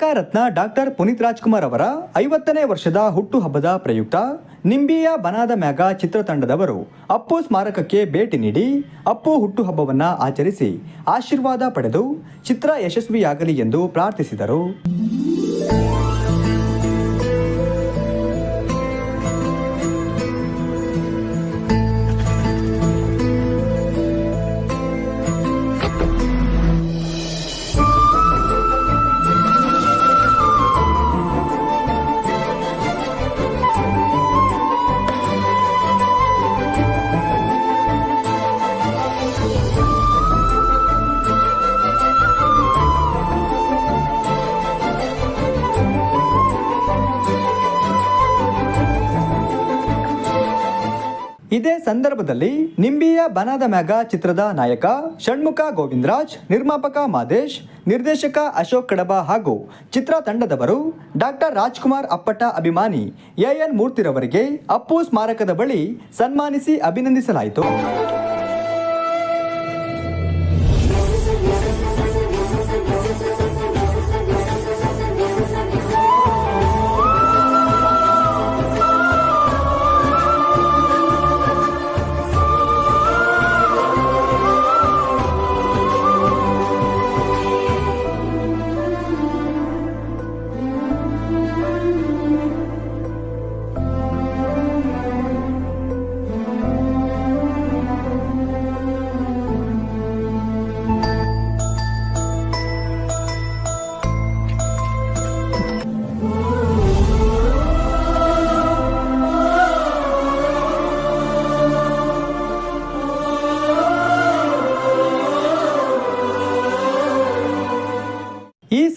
Karnataka Ratna doctor Puneeth Rajkumar ಅವರ ಐವತ್ತನೇ ವರ್ಷದ ಹುಟ್ಟುಹಬ್ಬದ ಪ್ರಯುಕ್ತ ನಿಂಬಿಯ ಬನಾದ ಮ್ಯಾಗ ಚಿತ್ರತಂಡದವರು ಅಪ್ಪು ಸ್ಮಾರಕಕ್ಕೆ ಭೇಟಿ ನೀಡಿ ಅಪ್ಪು ಹುಟ್ಟುಹಬ್ಬವನ್ನು ಆಚರಿಸಿ ಆಶೀರ್ವಾದ ಪಡೆದು ಚಿತ್ರ ಯಶಸ್ವಿಯಾಗಲಿ ಎಂದು ಪ್ರಾರ್ಥಿಸಿದರು. ಸಂದರ್ಭದಲ್ಲಿ ನಿಂಬಿಯ ಬನಾದ ಮ್ಯಾಗ ಚಿತ್ರದ ನಾಯಕ ಷಣ್ಮುಖ ಗೋವಿಂದರಾಜ್, ನಿರ್ಮಾಪಕ ಮಾದೇಶ್, ನಿರ್ದೇಶಕ ಅಶೋಕ್ ಕಡಬ ಹಾಗೂ ಚಿತ್ರ ತಂಡದವರು ಡಾಕ್ಟರ್ ರಾಜ್ಕುಮಾರ್ ಅಪ್ಪಟ ಅಭಿಮಾನಿ ಎಎನ್ ಮೂರ್ತಿರವರಿಗೆ ಅಪ್ಪು ಸ್ಮಾರಕದ ಬಳಿ ಸನ್ಮಾನಿಸಿ ಅಭಿನಂದಿಸಲಾಯಿತು.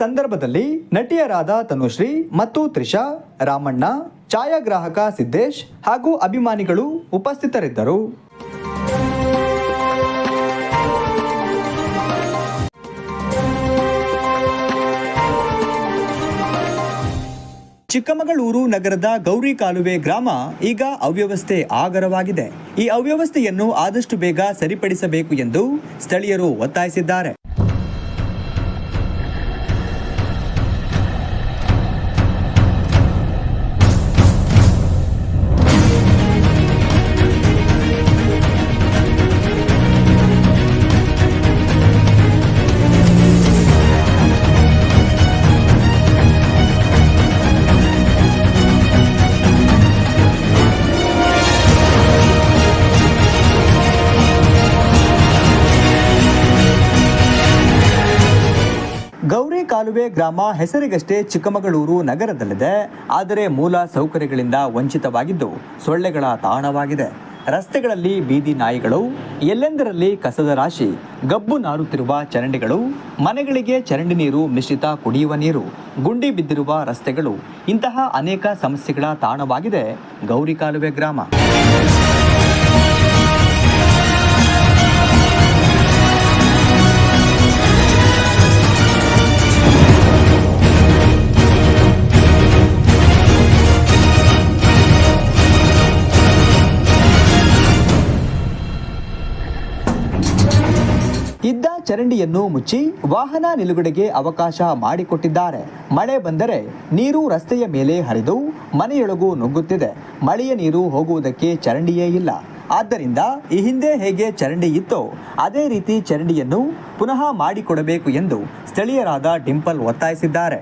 ಸಂದರ್ಭದಲ್ಲಿ ನಟಿಯರಾದ ತನುಶ್ರೀ ಮತ್ತು ತ್ರಿಷಾ, ರಾಮಣ್ಣ, ಛಾಯಾಗ್ರಾಹಕ ಸಿದ್ದೇಶ್ ಹಾಗೂ ಅಭಿಮಾನಿಗಳು ಉಪಸ್ಥಿತರಿದ್ದರು. ಚಿಕ್ಕಮಗಳೂರು ನಗರದ ಗೌರಿ ಕಾಲುವೆ ಗ್ರಾಮ ಈಗ ಅವ್ಯವಸ್ಥೆ ಆಗರವಾಗಿದೆ. ಈ ಅವ್ಯವಸ್ಥೆಯನ್ನು ಆದಷ್ಟು ಬೇಗ ಸರಿಪಡಿಸಬೇಕು ಎಂದು ಸ್ಥಳೀಯರು ಒತ್ತಾಯಿಸಿದ್ದಾರೆ. ಕಾಲುವೆ ಗ್ರಾಮ ಹೆಸರಿಗಷ್ಟೇ ಚಿಕ್ಕಮಗಳೂರು ನಗರದಲ್ಲಿದೆ, ಆದರೆ ಮೂಲ ಸೌಕರ್ಯಗಳಿಂದ ವಂಚಿತವಾಗಿದ್ದು ಸೊಳ್ಳೆಗಳ ತಾಣವಾಗಿದೆ. ರಸ್ತೆಗಳಲ್ಲಿ ಬೀದಿ ನಾಯಿಗಳು, ಎಲ್ಲೆಂದರಲ್ಲಿ ಕಸದ ರಾಶಿ, ಗಬ್ಬು ನಾರುತ್ತಿರುವ ಚರಂಡಿಗಳು, ಮನೆಗಳಿಗೆ ಚರಂಡಿ ನೀರು ಮಿಶ್ರಿತ ಕುಡಿಯುವ ನೀರು, ಗುಂಡಿ ಬಿದ್ದಿರುವ ರಸ್ತೆಗಳು, ಇಂತಹ ಅನೇಕ ಸಮಸ್ಯೆಗಳ ತಾಣವಾಗಿದೆ ಗೌರಿ ಕಾಲುವೆ ಗ್ರಾಮ. ಇದ್ದ ಚರಂಡಿಯನ್ನು ಮುಚ್ಚಿ ವಾಹನ ನಿಲುಗಡೆಗೆ ಅವಕಾಶ ಮಾಡಿಕೊಟ್ಟಿದ್ದಾರೆ. ಮಳೆ ಬಂದರೆ ನೀರು ರಸ್ತೆಯ ಮೇಲೆ ಹರಿದು ಮನೆಯೊಳಗೂ ನುಗ್ಗುತ್ತಿದೆ. ಮಳೆಯ ನೀರು ಹೋಗುವುದಕ್ಕೆ ಚರಂಡಿಯೇ ಇಲ್ಲ. ಆದ್ದರಿಂದ ಈ ಹಿಂದೆ ಹೇಗೆ ಚರಂಡಿ ಇತ್ತೋ ಅದೇ ರೀತಿ ಚರಂಡಿಯನ್ನು ಪುನಃ ಮಾಡಿಕೊಡಬೇಕು ಎಂದು ಸ್ಥಳೀಯರಾದ ಡಿಂಪಲ್ ಒತ್ತಾಯಿಸಿದ್ದಾರೆ.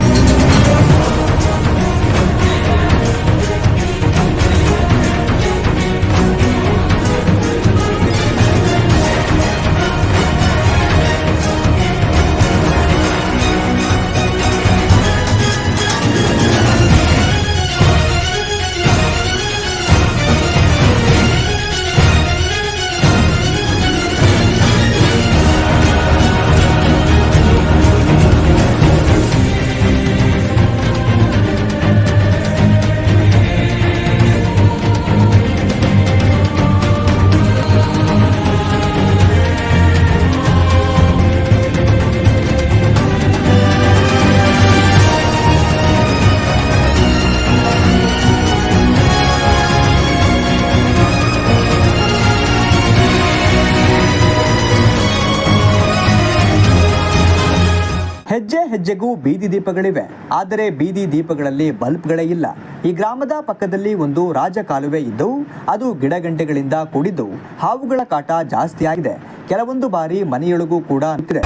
ಹೆಜ್ಜೆಗೂ ಬೀದಿ ದೀಪಗಳಿವೆ. ಆದರೆ ಬೀದಿ ದೀಪಗಳಲ್ಲಿ ಬಲ್ಬ್ಗಳೇ ಇಲ್ಲ. ಈ ಗ್ರಾಮದ ಪಕ್ಕದಲ್ಲಿ ಒಂದು ರಾಜ ಕಾಲುವೆ ಇದ್ದು, ಅದು ಗಿಡಗಂಟೆಗಳಿಂದ ಕೂಡಿದ್ದು, ಹಾವುಗಳ ಕಾಟ ಜಾಸ್ತಿ ಆಗಿದೆ ಕೆಲವೊಂದು ಬಾರಿ ಮನೆಯೊಳಗೂ ಕೂಡ ನಿಂತಿದೆ.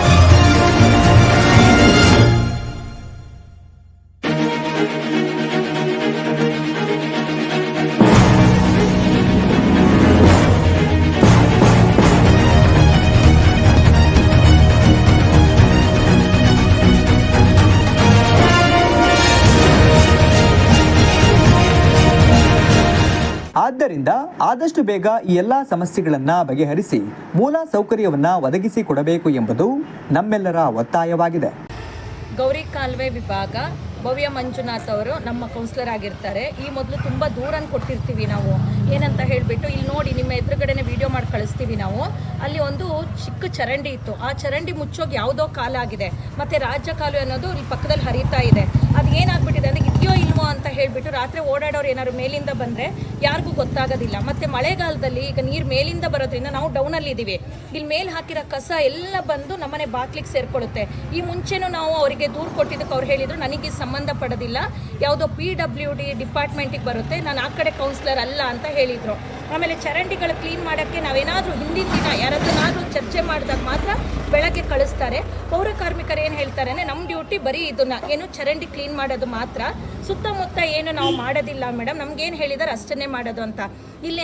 ಆದ್ದರಿಂದ ಆದಷ್ಟು ಬೇಗ ಈ ಎಲ್ಲ ಸಮಸ್ಯೆಗಳನ್ನ ಬಗೆಹರಿಸಿ ಮೂಲ ಸೌಕರ್ಯವನ್ನ ಒದಗಿಸಿ ಕೊಡಬೇಕು ಎಂಬುದು ನಮ್ಮೆಲ್ಲರ ಒತ್ತಾಯವಾಗಿದೆ. ಗೌರಿ ಕಾಲುವೆ ವಿಭಾಗ ಭವ್ಯ ಮಂಜುನಾಥ್ ಅವರು ನಮ್ಮ ಕೌನ್ಸಿಲರ್ ಆಗಿರ್ತಾರೆ. ಈ ಮೊದಲು ತುಂಬ ದೂರನ್ನು ಕೊಟ್ಟಿರ್ತೀವಿ ನಾವು. ಏನಂತ ಹೇಳಿಬಿಟ್ಟು ಇಲ್ಲಿ ನೋಡಿ ನಿಮ್ಮ ಎದುರುಗಡೆನೆ ವಿಡಿಯೋ ಮಾಡಿ ಕಳಿಸ್ತೀವಿ ನಾವು. ಅಲ್ಲಿ ಒಂದು ಚಿಕ್ಕ ಚರಂಡಿ ಇತ್ತು. ಆ ಚರಂಡಿ ಮುಚ್ಚೋಗಿ ಯಾವುದೋ ಕಾಲ ಆಗಿದೆ. ಮತ್ತು ರಾಜ್ಯ ಕಾಲು ಅನ್ನೋದು ಇಲ್ಲಿ ಪಕ್ಕದಲ್ಲಿ ಹರಿತಾ ಇದೆ. ಏನಾಗ್ಬಿಟ್ಟಿದೆ ಅಂದ್ರೆ ಇದೆಯೋ ಇಲ್ವೋ ಅಂತ ಹೇಳಿಬಿಟ್ಟು ರಾತ್ರಿ ಓಡಾಡೋರು ಏನಾದ್ರು ಮೇಲಿಂದ ಬಂದರೆ ಯಾರಿಗೂ ಗೊತ್ತಾಗೋದಿಲ್ಲ. ಮತ್ತು ಮಳೆಗಾಲದಲ್ಲಿ ಈಗ ನೀರು ಮೇಲಿಂದ ಬರೋದ್ರಿಂದ ನಾವು ಡೌನಲ್ಲಿ ಇದ್ದೀವಿ ಇಲ್ಲಿ ಮೇಲೆ ಹಾಕಿರೋ ಕಸ ಎಲ್ಲ ಬಂದು ನಮ್ಮನೆ ಬಾಕ್ಲಿಕ್ ಸೇರ್ಕೊಳ್ಳುತ್ತೆ. ಈ ಮುಂಚೆನೂ ನಾವು ಅವರಿಗೆ ದೂರು ಕೊಟ್ಟಿದ್ದಕ್ಕೆ ಅವ್ರು ಹೇಳಿದ್ರು, ನನಗೆ ಸಂಬಂಧ ಪಡೋದಿಲ್ಲ. ಯಾವುದೋ ಪಿ ಡಬ್ಲ್ಯೂ ಡಿ ಡಿಪಾರ್ಟ್ಮೆಂಟಿಗೆ ಬರುತ್ತೆ. ನಾನು ಆ ಕಡೆ ಕೌನ್ಸಿಲರ್ ಅಲ್ಲ ಅಂತ ಹೇಳಿದರು. ಆಮೇಲೆ ಚರಂಡಿಗಳು ಕ್ಲೀನ್ ಮಾಡೋಕ್ಕೆ ನಾವೇನಾದರೂ ಹಿಂದಿನ ದಿನ ಯಾರದನ್ನಾದರೂ ಚರ್ಚೆ ಮಾಡಿದಾಗ ಮಾತ್ರ ಬೆಳಗ್ಗೆ ಕಳಿಸ್ತಾರೆ. ಪೌರ ಕಾರ್ಮಿಕರು ಏನು ಹೇಳ್ತಾರೆ ಅಂದರೆ ನಮ್ಮ ಡ್ಯೂಟಿ ಬರೀ ಇದನ್ನು, ಏನು ಚರಂಡಿ ಕ್ಲೀನ್ ಮಾಡೋದು ಮಾತ್ರ. ಸುತ್ತಮುತ್ತ ಏನು ನಾವು ಮಾಡೋದಿಲ್ಲ, ಮೇಡಮ್. ನಮ್ಗೇನು ಹೇಳಿದಾರೆ ಅಷ್ಟನ್ನೇ ಮಾಡೋದು ಅಂತ. ಇಲ್ಲಿ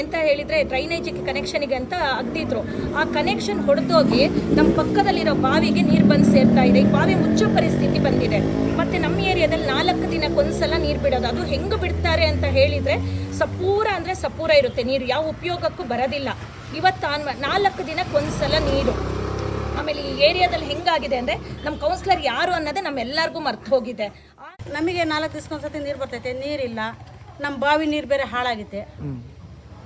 ಎಂತ ಹೇಳಿದರೆ ಡ್ರೈನೇಜಿಗೆ ಕನೆಕ್ಷನಿಗೆ ಅಂತ ಅಗ್ದಿದ್ರು ಆ ಕನೆಕ್ಷನ್ ಹೊಡೆದೋಗಿ ನಮ್ಮ ಪಕ್ಕದಲ್ಲಿರೋ ಬಾವಿಗೆ ನೀರು ಬಂದು ಸೇರ್ತಾ ಇದೆ. ಈ ಬಾವಿ ಮುಚ್ಚೋ ಪರಿಸ್ಥಿತಿ ಬಂದಿದೆ. ಮತ್ತು ನಮ್ಮ ಏರಿಯಾದಲ್ಲಿ ನಾಲ್ಕು ದಿನಕ್ಕೊಂದ್ಸಲ ನೀರು ಬಿಡೋದು. ಅದು ಹೆಂಗೆ ಬಿಡ್ತಾರೆ ಅಂತ ಹೇಳಿದರೆ ಸಪೂರ ಅಂದರೆ ಸಪೂರ ಇರುತ್ತೆ. ನೀರು ಯಾವ ಉಪಯೋಗಕ್ಕೂ ಬರೋದಿಲ್ಲ. ಇವತ್ತು ನಾಲ್ಕು ದಿನಕ್ಕೊಂದ್ಸಲ ನೀರು. ಆಮೇಲೆ ಈ ಏರಿಯಾದಲ್ಲಿ ಹೆಂಗಾಗಿದೆ ಅಂದರೆ ನಮ್ಮ ಕೌನ್ಸಿಲರ್ ಯಾರು ಅನ್ನೋದೇ ನಮ್ಮೆಲ್ಲರಿಗೂ ಮರ್ತು ಹೋಗಿದೆ. ನಮಗೆ ನಾಲ್ಕು ದಿವ್ಸಕ್ಕೊಂದ್ಸತಿ ನೀರು ಬರ್ತೈತೆ ನೀರಿಲ್ಲ. ನಮ್ಮ ಬಾವಿ ನೀರು ಬೇರೆ ಹಾಳಾಗಿದೆ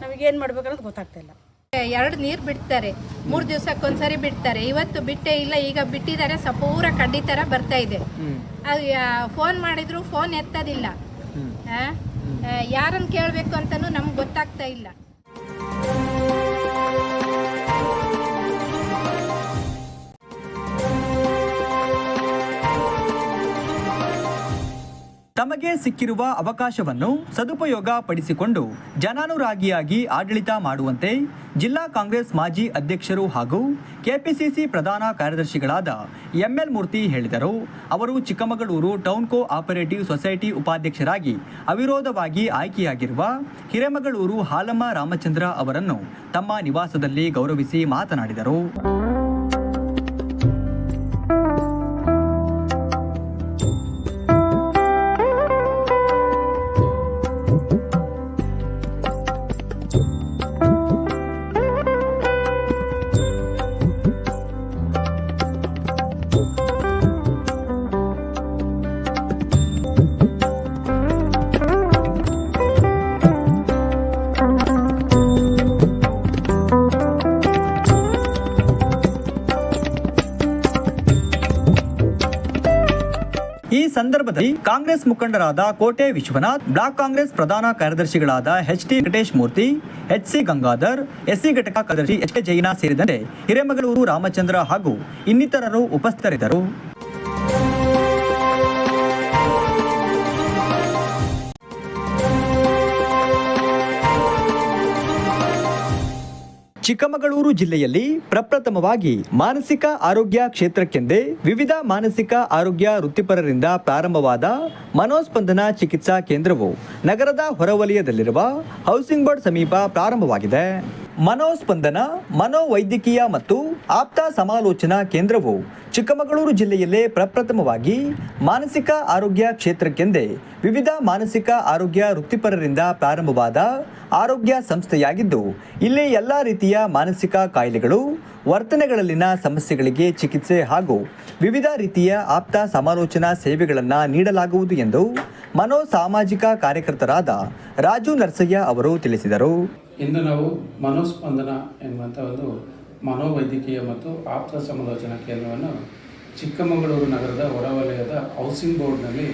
ನಮಗೇನು ಮಾಡ್ಬೇಕನ್ನೋದು ಗೊತ್ತಾಗ್ತಾ ಇಲ್ಲ. ಎರಡು ನೀರು ಬಿಡ್ತಾರೆ. ಮೂರು ದಿವಸಕ್ಕೊಂದ್ಸರಿ ಬಿಡ್ತಾರೆ. ಇವತ್ತು ಬಿಟ್ಟೇ ಇಲ್ಲ ಈಗ ಬಿಟ್ಟಿದ್ದಾರೆ ಸಪೂರ ಕಡ್ಡಿ ಥರ ಬರ್ತಾ ಇದೆ. ಅದು ಫೋನ್ ಮಾಡಿದ್ರು ಫೋನ್ ಎತ್ತದಿಲ್ಲ. ಯಾರನ್ನು ಕೇಳಬೇಕು ಅಂತಲೂ ನಮ್ಗೆ ಗೊತ್ತಾಗ್ತಾ ಇಲ್ಲ. ತಮಗೆ ಸಿಕ್ಕಿರುವ ಅವಕಾಶವನ್ನು ಸದುಪಯೋಗ ಪಡಿಸಿಕೊಂಡು ಜನಾನುರಾಗಿಯಾಗಿ ಆಡಳಿತ ಮಾಡುವಂತೆ ಜಿಲ್ಲಾ ಕಾಂಗ್ರೆಸ್ ಮಾಜಿ ಅಧ್ಯಕ್ಷರು ಹಾಗೂ ಕೆಪಿಸಿಸಿ ಪ್ರಧಾನ ಕಾರ್ಯದರ್ಶಿಗಳಾದ ಎಂಎಲ್ ಮೂರ್ತಿ ಹೇಳಿದರು. ಅವರು Chikkamagaluru town co operative society ಉಪಾಧ್ಯಕ್ಷರಾಗಿ ಅವಿರೋಧವಾಗಿ ಆಯ್ಕೆಯಾಗಿರುವ ಹಿರೇಮಗಳೂರು ಹಾಲಮ್ಮ ರಾಮಚಂದ್ರ ಅವರನ್ನು ತಮ್ಮ ನಿವಾಸದಲ್ಲಿ ಗೌರವಿಸಿ ಮಾತನಾಡಿದರು. ಸಂದರ್ಭದಲ್ಲಿ ಕಾಂಗ್ರೆಸ್ ಮುಖಂಡರಾದ ಕೋಟೆ ವಿಶ್ವನಾಥ್, ಬ್ಲಾಕ್ ಕಾಂಗ್ರೆಸ್ ಪ್ರಧಾನ ಕಾರ್ಯದರ್ಶಿಗಳಾದ H T Venkatesh Murthy, H C Gangadhar SC ಘಟಕ ಕಾರ್ಯದರ್ಶಿ ಎಚ್ ಕೆ ಜೈನಾ ಸೇರಿದಂತೆ ಹಿರೇಮಗಳೂರು ರಾಮಚಂದ್ರ ಹಾಗೂ ಇನ್ನಿತರರು ಉಪಸ್ಥಿತರಿದ್ದರು. ಚಿಕ್ಕಮಗಳೂರು ಜಿಲ್ಲೆಯಲ್ಲಿ ಪ್ರಪ್ರಥಮವಾಗಿ ಮಾನಸಿಕ ಆರೋಗ್ಯ ಕ್ಷೇತ್ರಕ್ಕೆಂದೇ ವಿವಿಧ ಮಾನಸಿಕ ಆರೋಗ್ಯ ವೃತ್ತಿಪರರಿಂದ ಪ್ರಾರಂಭವಾದ ಮನೋಸ್ಪಂದನ ಚಿಕಿತ್ಸಾ ಕೇಂದ್ರವು ನಗರದ ಹೊರವಲಯದಲ್ಲಿರುವ ಹೌಸಿಂಗ್ ಬೋರ್ಡ್ ಸಮೀಪ ಪ್ರಾರಂಭವಾಗಿದೆ. ಮನೋಸ್ಪಂದನ, ಮನೋವೈದ್ಯಕೀಯ ಮತ್ತು ಆಪ್ತ ಸಮಾಲೋಚನಾ ಕೇಂದ್ರವು ಚಿಕ್ಕಮಗಳೂರು ಜಿಲ್ಲೆಯಲ್ಲೇ ಪ್ರಪ್ರಥಮವಾಗಿ ಮಾನಸಿಕ ಆರೋಗ್ಯ ಕ್ಷೇತ್ರಕ್ಕೆಂದೇ ವಿವಿಧ ಮಾನಸಿಕ ಆರೋಗ್ಯ ವೃತ್ತಿಪರರಿಂದ ಪ್ರಾರಂಭವಾದ ಆರೋಗ್ಯ ಸಂಸ್ಥೆಯಾಗಿದ್ದು, ಇಲ್ಲಿ ಎಲ್ಲ ರೀತಿಯ ಮಾನಸಿಕ ಕಾಯಿಲೆಗಳು, ವರ್ತನೆಗಳಲ್ಲಿನ ಸಮಸ್ಯೆಗಳಿಗೆ ಚಿಕಿತ್ಸೆ ಹಾಗೂ ವಿವಿಧ ರೀತಿಯ ಆಪ್ತ ಸಮಾಲೋಚನಾ ಸೇವೆಗಳನ್ನು ನೀಡಲಾಗುವುದು ಎಂದು ಮನೋಸಾಮಾಜಿಕ ಕಾರ್ಯಕರ್ತರಾದ ರಾಜು ನರ್ಸಯ್ಯ ಅವರು ತಿಳಿಸಿದರು. ಇಂದು ನಾವು ಮನೋಸ್ಪಂದನ ಎನ್ನುವಂಥ ಒಂದು ಮನೋವೈದ್ಯಕೀಯ ಮತ್ತು ಆಪ್ತ ಸಮಾಲೋಚನಾ ಕೇಂದ್ರವನ್ನು ಚಿಕ್ಕಮಗಳೂರು ನಗರದ ಹೊರವಲಯದ ಹೌಸಿಂಗ್ ಬೋರ್ಡ್ನಲ್ಲಿ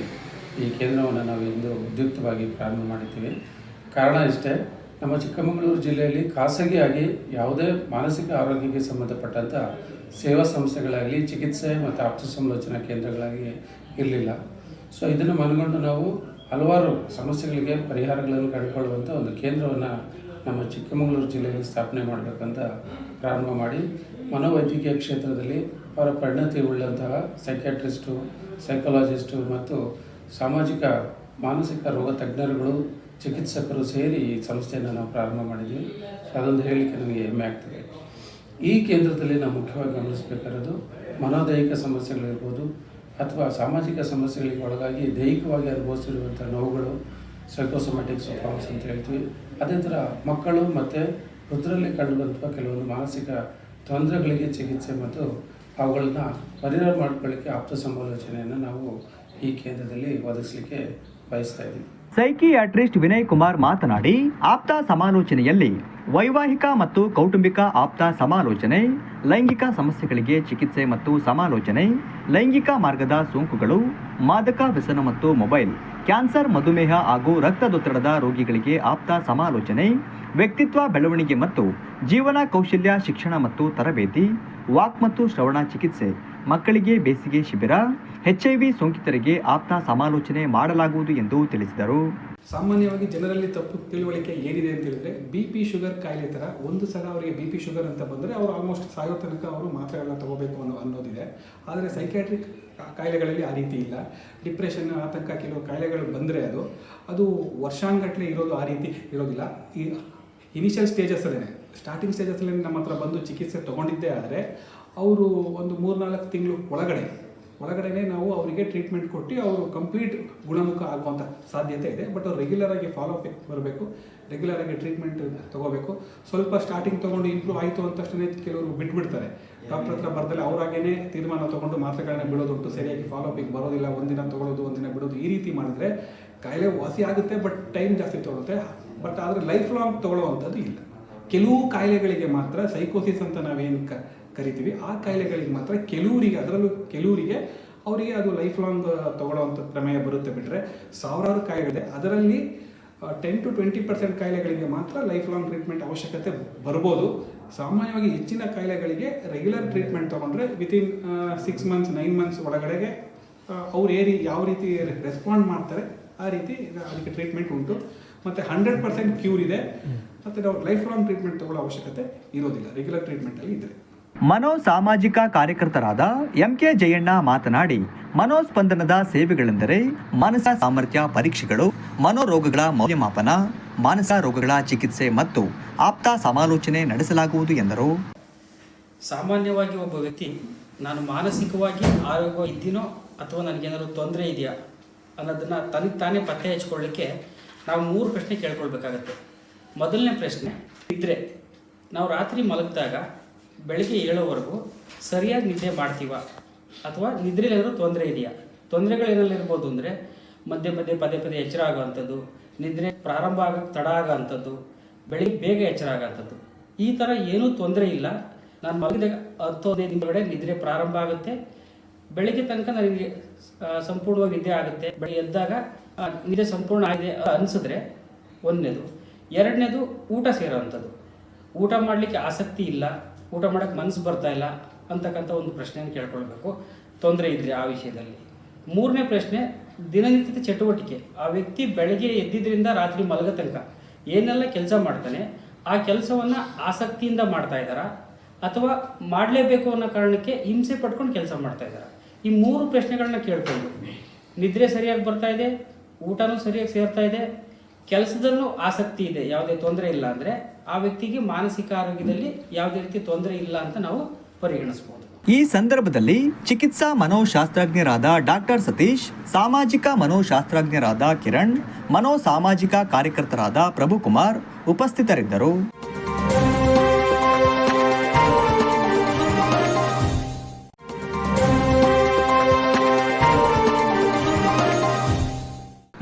ಈ ಕೇಂದ್ರವನ್ನು ನಾವು ಇಂದು ಉದ್ಯುಕ್ತವಾಗಿ ಪ್ರಾರಂಭ ಮಾಡಿದ್ದೀವಿ. ಕಾರಣ ಇಷ್ಟೇ, ನಮ್ಮ ಚಿಕ್ಕಮಗಳೂರು ಜಿಲ್ಲೆಯಲ್ಲಿ ಖಾಸಗಿಯಾಗಿ ಯಾವುದೇ ಮಾನಸಿಕ ಆರೋಗ್ಯಕ್ಕೆ ಸಂಬಂಧಪಟ್ಟಂಥ ಸೇವಾ ಸಂಸ್ಥೆಗಳಾಗಲಿ, ಚಿಕಿತ್ಸೆ ಮತ್ತು ಆಪ್ತ ಸಮಾಲೋಚನಾ ಕೇಂದ್ರಗಳಾಗಿ ಇರಲಿಲ್ಲ. ಸೊ, ಇದನ್ನು ಮನಗೊಂಡು ನಾವು ಹಲವಾರು ಸಮಸ್ಯೆಗಳಿಗೆ ಪರಿಹಾರಗಳನ್ನು ಕಂಡುಕೊಳ್ಳುವಂಥ ಒಂದು ಕೇಂದ್ರವನ್ನು ನಮ್ಮ ಚಿಕ್ಕಮಗಳೂರು ಜಿಲ್ಲೆಯಲ್ಲಿ ಸ್ಥಾಪನೆ ಮಾಡಬೇಕಂತ ಪ್ರಾರಂಭ ಮಾಡಿ ಮನೋವೈದ್ಯಕೀಯ ಕ್ಷೇತ್ರದಲ್ಲಿ ಅವರ ಪರಿಣತಿ ಉಳ್ಳಂತಹ ಸೈಕ್ಯಾಟ್ರಿಸ್ಟು ಸೈಕಾಲಜಿಸ್ಟು ಮತ್ತು ಸಾಮಾಜಿಕ ಮಾನಸಿಕ ರೋಗ ತಜ್ಞರುಗಳು, ಚಿಕಿತ್ಸಕರು ಸೇರಿ ಈ ಸಂಸ್ಥೆಯನ್ನು ನಾವು ಪ್ರಾರಂಭ ಮಾಡಿದ್ವಿ. ಅದೊಂದು ಹೇಳಿಕೆ ನನಗೆ ಹೆಮ್ಮೆ ಆಗ್ತದೆ. ಈ ಕೇಂದ್ರದಲ್ಲಿ ನಾವು ಮುಖ್ಯವಾಗಿ ಗಮನಿಸಬೇಕಾಗಿರೋದು ಮನೋದೈಹಿಕ ಸಮಸ್ಯೆಗಳಿರ್ಬೋದು ಅಥವಾ ಸಾಮಾಜಿಕ ಸಮಸ್ಯೆಗಳಿಗೆ ಒಳಗಾಗಿ ದೈಹಿಕವಾಗಿ ಅನುಭವಿಸಿರುವಂಥ ನೋವುಗಳು ಸೈಕೋಸೊಮ್ಯಾಟಿಕ್ಸ್ ಪ್ರಾಬ್ಲಮ್ಸ್ ಅಂತ ಹೇಳ್ತೀವಿ. ಅದೇ ಥರ ಮಕ್ಕಳು ಮತ್ತು ವೃದ್ಧರಲ್ಲಿ ಕಂಡುಬಂತಹ ಕೆಲವೊಂದು ಮಾನಸಿಕ ತೊಂದರೆಗಳಿಗೆ ಚಿಕಿತ್ಸೆ ಮತ್ತು ಅವುಗಳನ್ನು ಪರಿಹಾರ ಮಾಡ್ಕೊಳ್ಳಿಕ್ಕೆ ಆಪ್ತ ಸಮಾಲೋಚನೆಯನ್ನು ನಾವು ಈ ಕೇಂದ್ರದಲ್ಲಿ ಒದಗಿಸಲಿಕ್ಕೆ ಬಯಸ್ತಾ ಇದ್ದೀವಿ. ಸೈಕಿಯಾಟ್ರಿಸ್ಟ್ ವಿನಯ್ ಕುಮಾರ್ ಮಾತನಾಡಿ, ಆಪ್ತ ಸಮಾಲೋಚನೆಯಲ್ಲಿ ವೈವಾಹಿಕ ಮತ್ತು ಕೌಟುಂಬಿಕ ಆಪ್ತ ಸಮಾಲೋಚನೆ, ಲೈಂಗಿಕ ಸಮಸ್ಯೆಗಳಿಗೆ ಚಿಕಿತ್ಸೆ ಮತ್ತು ಸಮಾಲೋಚನೆ, ಲೈಂಗಿಕ ಮಾರ್ಗದ ಸೋಂಕುಗಳು, ಮಾದಕ ವ್ಯಸನ ಮತ್ತು ಮೊಬೈಲ್ ಕ್ಯಾನ್ಸರ್, ಮಧುಮೇಹ ಹಾಗೂ ರಕ್ತದೊತ್ತಡದ ರೋಗಿಗಳಿಗೆ ಆಪ್ತ ಸಮಾಲೋಚನೆ, ವ್ಯಕ್ತಿತ್ವ ಬೆಳವಣಿಗೆ ಮತ್ತು ಜೀವನ ಕೌಶಲ್ಯ ಶಿಕ್ಷಣ ಮತ್ತು ತರಬೇತಿ, ವಾಕ್ ಮತ್ತು ಶ್ರವಣ ಚಿಕಿತ್ಸೆ, ಮಕ್ಕಳಿಗೆ ಬೇಸಿಗೆ ಶಿಬಿರ ಎಚ್ಐವಿ ಸೋಂಕಿತರಿಗೆ ಆಪ್ತ ಸಮಾಲೋಚನೆ ಮಾಡಲಾಗುವುದು ಎಂದು ತಿಳಿಸಿದರು. ಸಾಮಾನ್ಯವಾಗಿ ಜನರಲ್ಲಿ ತಪ್ಪು ತಿಳುವಳಿಕೆ ಏನಿದೆ ಅಂತ ಹೇಳಿದ್ರೆ ಬಿ ಪಿ ಶುಗರ್ ಕಾಯಿಲೆ ಥರ ಒಂದು ಸಲ ಅವರಿಗೆ ಬಿ ಪಿ ಶುಗರ್ ಅಂತ ಬಂದರೆ ಅವರು ಆಲ್ಮೋಸ್ಟ್ ಸಾಯೋ ತನಕ ಅವರು ಮಾತ್ರೆಗಳನ್ನ ತಗೋಬೇಕು ಅನ್ನೋ ಅನ್ನೋದಿದೆ. ಆದರೆ ಸೈಕ್ಯಾಟ್ರಿಕ್ ಕಾಯಿಲೆಗಳಲ್ಲಿ ಆ ರೀತಿ ಇಲ್ಲ. ಡಿಪ್ರೆಷನ್, ಆತಂಕ ಕೆಲವು ಕಾಯಿಲೆಗಳು ಬಂದರೆ ಅದು ಅದು ವರ್ಷಾನುಗಟ್ಟಲೆ ಇರೋದು ಆ ರೀತಿ ಇರೋದಿಲ್ಲ. ಈ ಇನಿಷಿಯಲ್ ಸ್ಟೇಜಸ್ಸಲ್ಲೇ ಸ್ಟಾರ್ಟಿಂಗ್ ಸ್ಟೇಜಸ್ಸಲ್ಲೇ ನಮ್ಮ ಹತ್ರ ಬಂದು ಚಿಕಿತ್ಸೆ ತೊಗೊಂಡಿದ್ದೇ ಆದರೆ, ಅವರು ಒಂದು ಮೂರ್ನಾಲ್ಕು ತಿಂಗಳು ಒಳಗಡೆ ಒಳಗಡೆನೆ ನಾವು ಅವರಿಗೆ ಟ್ರೀಟ್ಮೆಂಟ್ ಕೊಟ್ಟು ಅವರು ಕಂಪ್ಲೀಟ್ ಗುಣಮುಖ ಆಗುವಂಥ ಸಾಧ್ಯತೆ ಇದೆ. ಬಟ್ ಅವ್ರು ರೆಗ್ಯುಲರ್ ಆಗಿ ಫಾಲೋ ಅಪ್ ಬರಬೇಕು. ರೆಗ್ಯುಲರ್ ಆಗಿ ಟ್ರೀಟ್ಮೆಂಟ್ ತಗೋಬೇಕು. ಸ್ವಲ್ಪ ಸ್ಟಾರ್ಟಿಂಗ್ ತೊಗೊಂಡು ಇಂಪ್ರೂವ್ ಆಯಿತು ಅಂತ ತಕ್ಷಣ ಕೆಲವರು ಬಿಟ್ಬಿಡ್ತಾರೆ. ಡಾಕ್ಟರ್ ಹತ್ರ ಬರ್ದಲ್ಲಿ ಅವರಾಗೇನೆ ತೀರ್ಮಾನ ತೊಗೊಂಡು ಮಾತ್ರೆಗಳನ್ನ ಬಿಡೋದುಂಟು. ಸರಿಯಾಗಿ ಫಾಲೋ ಅಪ್ ಬರೋದಿಲ್ಲ. ಒಂದಿನ ತೊಗೊಳ್ಳೋದು ಒಂದಿನ ಬಿಡೋದು ಈ ರೀತಿ ಮಾಡಿದ್ರೆ ಕಾಯಿಲೆ ವಾಸಿ ಆಗುತ್ತೆ ಬಟ್ ಟೈಮ್ ಜಾಸ್ತಿ ತೊಗೊಳುತ್ತೆ. ಬಟ್ ಆದರೆ ಲೈಫ್ ಲಾಂಗ್ ತೊಗೊಳ್ಳೋವಂಥದ್ದು ಇಲ್ಲ. ಕೆಲವು ಕಾಯಿಲೆಗಳಿಗೆ ಮಾತ್ರ ಸೈಕೋಸಿಸ್ ಅಂತ ನಾವೇನು ಕ ಕರಿತೀವಿ. ಆ ಕಾಯಿಲೆಗಳಿಗೆ ಮಾತ್ರ ಕೆಲವರಿಗೆ ಅದರಲ್ಲೂ ಕೆಲವರಿಗೆ ಅವರಿಗೆ ಅದು ಲೈಫ್ ಲಾಂಗ್ ತಗೊಳ್ಳೋವಂಥ ಪ್ರಮೇಯ ಬರುತ್ತೆ ಬಿಟ್ಟರೆ ಸಾವಿರಾರು ಕಾಯಿಲೆಗಳಿದೆ. ಅದರಲ್ಲಿ ಟೆನ್ ಟು ಟ್ವೆಂಟಿ ಪರ್ಸೆಂಟ್ ಕಾಯಿಲೆಗಳಿಗೆ ಮಾತ್ರ ಲೈಫ್ ಲಾಂಗ್ ಟ್ರೀಟ್ಮೆಂಟ್ ಅವಶ್ಯಕತೆ ಬರ್ಬೋದು. ಸಾಮಾನ್ಯವಾಗಿ ಹೆಚ್ಚಿನ ಕಾಯಿಲೆಗಳಿಗೆ ರೆಗ್ಯುಲರ್ ಟ್ರೀಟ್ಮೆಂಟ್ ತೊಗೊಂಡ್ರೆ within six months nine months ಒಳಗಡೆಗೆ ಅವ್ರು ಏರಿ ಯಾವ ರೀತಿ ರೆಸ್ಪಾಂಡ್ ಮಾಡ್ತಾರೆ ಆ ರೀತಿ ಅದಕ್ಕೆ ಟ್ರೀಟ್ಮೆಂಟ್ ಉಂಟು. ಮತ್ತು ಹಂಡ್ರೆಡ್ ಪರ್ಸೆಂಟ್ ಕ್ಯೂರ್ ಇದೆ. ಮತ್ತು ನಾವು ಲೈಫ್ ಲಾಂಗ್ ಟ್ರೀಟ್ಮೆಂಟ್ ತೊಗೊಳ್ಳೋ ಅವಶ್ಯಕತೆ ಇರೋದಿಲ್ಲ. ರೆಗ್ಯುಲರ್ ಟ್ರೀಟ್ಮೆಂಟಲ್ಲಿ ಇದ್ದರೆ ಮನೋ ಸಾಮಾಜಿಕ ಕಾರ್ಯಕರ್ತರಾದ ಎಂಕೆ ಜಯಣ್ಣ ಮಾತನಾಡಿ, ಮನೋಸ್ಪಂದನದ ಸೇವೆಗಳೆಂದರೆ ಮಾನಸ ಸಾಮರ್ಥ್ಯ, ಪರೀಕ್ಷೆಗಳು, ಮನೋರೋಗಗಳ ಮೌಲ್ಯಮಾಪನ ಮಾನಸ ರೋಗಗಳ ಚಿಕಿತ್ಸೆ ಮತ್ತು ಆಪ್ತ ಸಮಾಲೋಚನೆ ನಡೆಸಲಾಗುವುದು ಎಂದರು. ಸಾಮಾನ್ಯವಾಗಿ ಒಬ್ಬ ವ್ಯಕ್ತಿ, ನಾನು ಮಾನಸಿಕವಾಗಿ ಆರೋಗ್ಯ ಇದ್ದೀನೋ ಅಥವಾ ನನಗೇನಾದ್ರು ತೊಂದರೆ ಇದೆಯಾ? ಅನ್ನೋದನ್ನು ತನಗೆ ತಾನೇ ಪತ್ತೆ ಹಚ್ಕೊಳ್ಳಿಕ್ಕೆ ನಾವು ಮೂರು ಪ್ರಶ್ನೆ ಕೇಳ್ಕೊಳ್ಬೇಕಾಗತ್ತೆ. ಮೊದಲನೇ ಪ್ರಶ್ನೆ ನಿದ್ರೆ ನಾವು ರಾತ್ರಿ ಮಲಗಿದಾಗ ಬೆಳಗ್ಗೆ ಏಳೋವರೆಗೂ ಸರಿಯಾಗಿ ನಿದ್ದೆ ಮಾಡ್ತೀವ? ಅಥವಾ ನಿದ್ರೆಲೇನಾದ್ರೂ ತೊಂದರೆ ಇದೆಯಾ? ತೊಂದರೆಗಳೇನಲ್ಲಿರ್ಬೋದು ಅಂದರೆ ಮಧ್ಯೆ ಮಧ್ಯೆ ಪದೇ ಪದೇ ಎಚ್ಚರ ಆಗುವಂಥದ್ದು, ನಿದ್ರೆ ಪ್ರಾರಂಭ ಆಗೋಕ್ಕೆ ತಡ ಆಗೋವಂಥದ್ದು, ಬೆಳಿಗ್ಗೆ ಬೇಗ ಎಚ್ಚರ ಆಗೋಂಥದ್ದು ಈ ಥರ ಏನೂ ತೊಂದರೆ ಇಲ್ಲ. ನಾನು ಮಲಗಿದಾಗ ಹತ್ತು ಹದಿನೈದು ದಿನದೊಳಗಡೆ ನಿದ್ರೆ ಪ್ರಾರಂಭ ಆಗುತ್ತೆ. ಬೆಳಿಗ್ಗೆ ತನಕ ನನಗೆ ಸಂಪೂರ್ಣವಾಗಿ ನಿದ್ದೆ ಆಗುತ್ತೆ. ಬೆಳಿಗ್ಗೆ ಎದ್ದಾಗ ನಿದ್ದೆ ಸಂಪೂರ್ಣ ಆಗಿದೆ ಅನಿಸಿದ್ರೆ ಒಂದನೇದು. ಎರಡನೇದು ಊಟ ಸೇರೋವಂಥದ್ದು. ಊಟ ಮಾಡಲಿಕ್ಕೆ ಆಸಕ್ತಿ ಇಲ್ಲ. ಊಟ ಮಾಡೋಕ್ಕೆ ಮನಸ್ಸು ಬರ್ತಾ ಇಲ್ಲ ಅಂತಕ್ಕಂಥ ಒಂದು ಪ್ರಶ್ನೆಯನ್ನು ಕೇಳ್ಕೊಳ್ಬೇಕು. ತೊಂದರೆ ಇದ್ರೆ ಆ ವಿಷಯದಲ್ಲಿ. ಮೂರನೇ ಪ್ರಶ್ನೆ, ದಿನನಿತ್ಯದ ಚಟುವಟಿಕೆ. ಆ ವ್ಯಕ್ತಿ ಬೆಳಗ್ಗೆ ಎದ್ದಿದ್ರಿಂದ ರಾತ್ರಿ ಮಲಗ ತನಕ ಏನೆಲ್ಲ ಕೆಲಸ ಮಾಡ್ತಾನೆ, ಆ ಕೆಲಸವನ್ನು ಆಸಕ್ತಿಯಿಂದ ಮಾಡ್ತಾ ಇದ್ದಾರಾ, ಅಥವಾ ಮಾಡಲೇಬೇಕು ಅನ್ನೋ ಕಾರಣಕ್ಕೆ ಹಿಂಸೆ ಪಡ್ಕೊಂಡು ಕೆಲಸ ಮಾಡ್ತಾ ಇದ್ದಾರೆ? ಈ ಮೂರು ಪ್ರಶ್ನೆಗಳನ್ನ ಕೇಳ್ಕೊಂಡು ನಿದ್ರೆ ಸರಿಯಾಗಿ ಬರ್ತಾ ಇದೆ, ಊಟನೂ ಸರಿಯಾಗಿ ಸೇರ್ತಾ ಇದೆ, ಕೆಲಸದಲ್ಲೂ ಆಸಕ್ತಿ ಇದೆ, ಯಾವುದೇ ತೊಂದರೆ ಇಲ್ಲ ಅಂದರೆ ಆ ವ್ಯಕ್ತಿಗೆ ಮಾನಸಿಕ ಆರೋಗ್ಯದಲ್ಲಿ ಯಾವುದೇ ರೀತಿ ತೊಂದರೆ ಇಲ್ಲ ಅಂತ ನಾವು ಪರಿಗಣಿಸಬಹುದು ಈ ಸಂದರ್ಭದಲ್ಲಿ ಚಿಕಿತ್ಸಾ ಮನೋಶಾಸ್ತ್ರಜ್ಞರಾದ ಡಾಕ್ಟರ್ ಸತೀಶ್, ಸಾಮಾಜಿಕ ಮನೋಶಾಸ್ತ್ರಜ್ಞರಾದ ಕಿರಣ್ ಮನೋ ಸಾಮಾಜಿಕ ಕಾರ್ಯಕರ್ತರಾದ ಪ್ರಭುಕುಮಾರ್ ಉಪಸ್ಥಿತರಿದ್ದರು.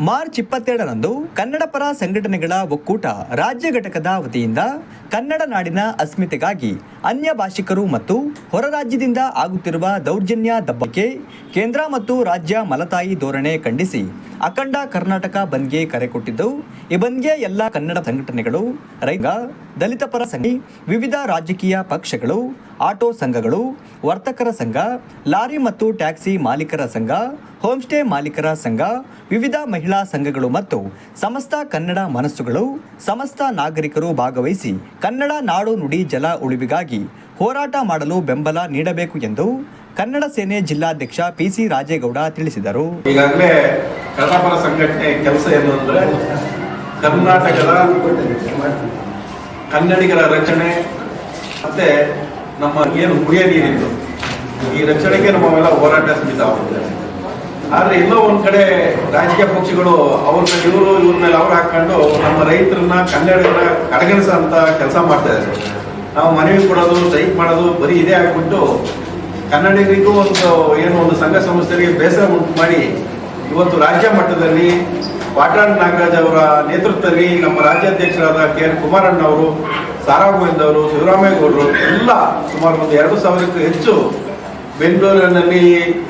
ಮಾರ್ಚ್ ಇಪ್ಪತ್ತೆರಡರಂದು ಕನ್ನಡ ಪರ ಸಂಘಟನೆಗಳ ಒಕ್ಕೂಟ ರಾಜ್ಯ ಘಟಕದ ವತಿಯಿಂದ ಕನ್ನಡ ನಾಡಿನ ಅಸ್ಮಿತೆಗಾಗಿ ಅನ್ಯ ಭಾಷಿಕರು ಮತ್ತು ಹೊರ ರಾಜ್ಯದಿಂದ ಆಗುತ್ತಿರುವ ದೌರ್ಜನ್ಯ ದಬ್ಬಕ್ಕೆ ಕೇಂದ್ರ ಮತ್ತು ರಾಜ್ಯ ಮಲತಾಯಿ ಧೋರಣೆ ಖಂಡಿಸಿ ಅಖಂಡ ಕರ್ನಾಟಕ ಬಂದ್ಗೆ ಕರೆ ಕೊಟ್ಟಿದ್ದು, ಈ ಬಂದ್ಗೆ ಎಲ್ಲ ಕನ್ನಡ ಸಂಘಟನೆಗಳು ರೈತ ದಲಿತ ಪರ ಸಂಘ, ವಿವಿಧ ರಾಜಕೀಯ ಪಕ್ಷಗಳು, ಆಟೋ ಸಂಘಗಳು, ವರ್ತಕರ ಸಂಘ, ಲಾರಿ ಮತ್ತು ಟ್ಯಾಕ್ಸಿ ಮಾಲೀಕರ ಸಂಘ, ಹೋಮ್ಸ್ಟೇ ಮಾಲೀಕರ ಸಂಘ, ವಿವಿಧ ಮಹಿಳಾ ಸಂಘಗಳು ಮತ್ತು ಸಮಸ್ತ ಕನ್ನಡ ಮನಸ್ಸುಗಳು, ಸಮಸ್ತ ನಾಗರಿಕರು ಭಾಗವಹಿಸಿ ಕನ್ನಡ ನಾಡು ನುಡಿ ಜಲ ಉಳಿವಿಗಾಗಿ ಹೋರಾಟ ಮಾಡಲು ಬೆಂಬಲ ನೀಡಬೇಕು ಎಂದು ಕನ್ನಡ ಸೇನೆ ಜಿಲ್ಲಾಧ್ಯಕ್ಷ ಪಿಸಿ ರಾಜೇಗೌಡ ತಿಳಿಸಿದರು. ಈಗಾಗಲೇ ಕನ್ನಡಪರ ಸಂಘಟನೆ ಕೆಲಸ ಏನು ಅಂದ್ರೆ ಕರ್ನಾಟಕದ ಕನ್ನಡಿಗರ ರಚನೆ ಮತ್ತೆ ನಮ್ಮ ಏನು ಕುಡಿಯ ನೀರಿದ್ದು, ಈ ರಕ್ಷಣೆಗೆ ನಮ್ಮೆಲ್ಲ ಹೋರಾಟ ಸೀಮಿತ ಆಗುತ್ತೆ. ಆದ್ರೆ ಎಲ್ಲೋ ಒಂದ್ ಕಡೆ ರಾಜಕೀಯ ಪಕ್ಷಗಳು ಅವ್ರ ಇವರು ಇವ್ರ ಮೇಲೆ ಅವ್ರು ಹಾಕೊಂಡು ನಮ್ಮ ರೈತರನ್ನ ಕನ್ನಡಿಗರ ಕಡೆಗಣಿಸೋ ಅಂತ ಕೆಲಸ ಮಾಡ್ತಾ ಇದ್ದಾರೆ. ನಾವು ಮನವಿ ಕೊಡೋದು ಸ್ಟ್ರೈಕ್ ಮಾಡೋದು ಬರೀ ಇದೇ ಹಾಕ್ಬಿಟ್ಟು ಕನ್ನಡಿಗರಿಗೂ ಒಂದು ಏನು ಒಂದು ಸಂಘ ಸಂಸ್ಥೆಗೆ ಬೇಸರ ಉಂಟು ಮಾಡಿ ಇವತ್ತು ರಾಜ್ಯ ಮಟ್ಟದಲ್ಲಿ ಪಾಟಾಳ್ ನಾಗರಾಜ್ ಅವರ ನೇತೃತ್ವದಲ್ಲಿ ನಮ್ಮ ರಾಜ್ಯಾಧ್ಯಕ್ಷರಾದ ಕೆ ಎನ್ ಕುಮಾರಣ್ಣ ಅವರು ಸಾರಾ ಗೋವಿಂದ್ ಅವರು ಶಿವರಾಮೇಗೌಡರು ಎಲ್ಲ ಸುಮಾರು ಒಂದು ಎರಡು ಸಾವಿರಕ್ಕೂ ಹೆಚ್ಚು ಬೆಂಗಳೂರಿನಲ್ಲಿ